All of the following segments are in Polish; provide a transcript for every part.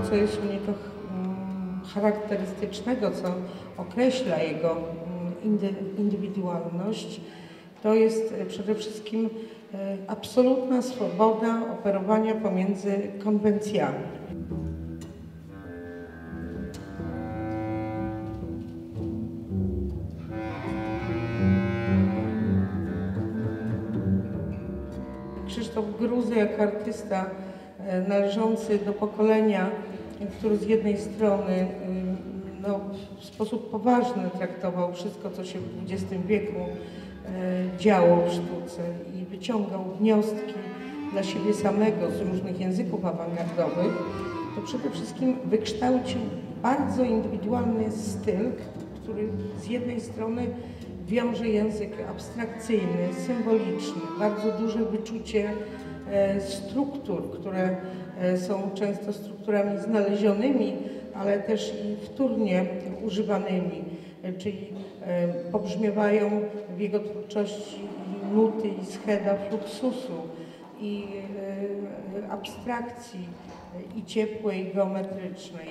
to, co jest u niego mm, charakterystycznego, co określa jego mm, indy- indywidualność, to jest e, przede wszystkim e, absolutna swoboda operowania pomiędzy konwencjami. Krzysztof Gruzy jako artysta należący do pokolenia, który z jednej strony y, no, w sposób poważny traktował wszystko, co się w XX wieku e, działo w sztuce i wyciągał wnioski dla siebie samego z różnych języków awangardowych, to przede wszystkim wykształcił bardzo indywidualny styl, który z jednej strony wiąże język abstrakcyjny, symboliczny, bardzo duże wyczucie e, struktur, które e, są często strukturami znalezionymi, ale też i wtórnie używanymi, e, czyli e, pobrzmiewają w jego twórczości i nuty i scheda fluxusu i e, abstrakcji e, i ciepłej, geometrycznej.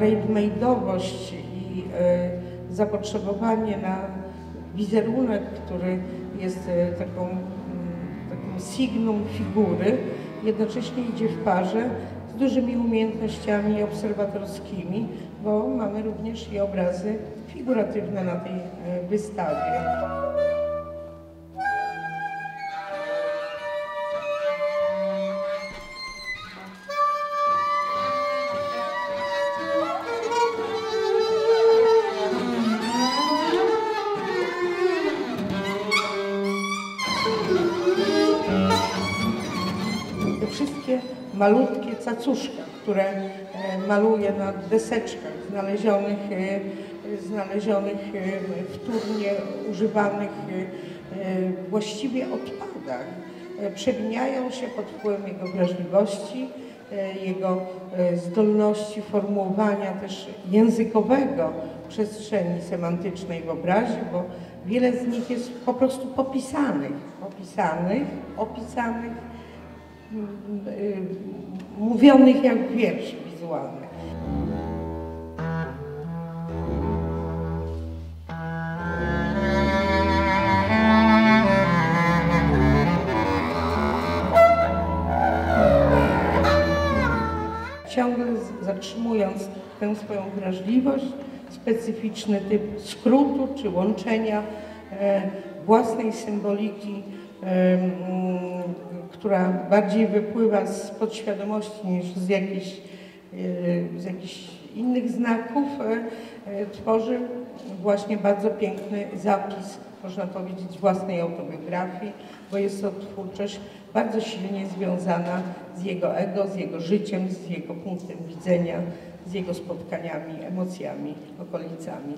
Readmade'owość i e, zapotrzebowanie na wizerunek, który jest e, taką, mm, takim signum figury, jednocześnie idzie w parze z dużymi umiejętnościami obserwatorskimi, bo mamy również i obrazy figuratywne na tej e, wystawie. Malutkie cacuszka, które e, maluje na deseczkach znalezionych, e, znalezionych e, wtórnie używanych właściwie odpadach, przemieniają się pod wpływem jego wrażliwości, jego zdolności formułowania też językowego przestrzeni semantycznej wyobraźni, bo wiele z nich jest po prostu popisanych, popisanych, opisanych mówionych jak wiersz wizualny. Ciągle zatrzymując tę swoją wrażliwość, specyficzny typ skrótu czy łączenia e, własnej symboliki, która bardziej wypływa z podświadomości niż z jakichś, e, z jakichś innych znaków, e, e, tworzy właśnie bardzo piękny zapis, można powiedzieć, własnej autobiografii, bo jest to twórczość bardzo silnie związana z jego ego, z jego życiem, z jego punktem widzenia, z jego spotkaniami, emocjami, okolicami.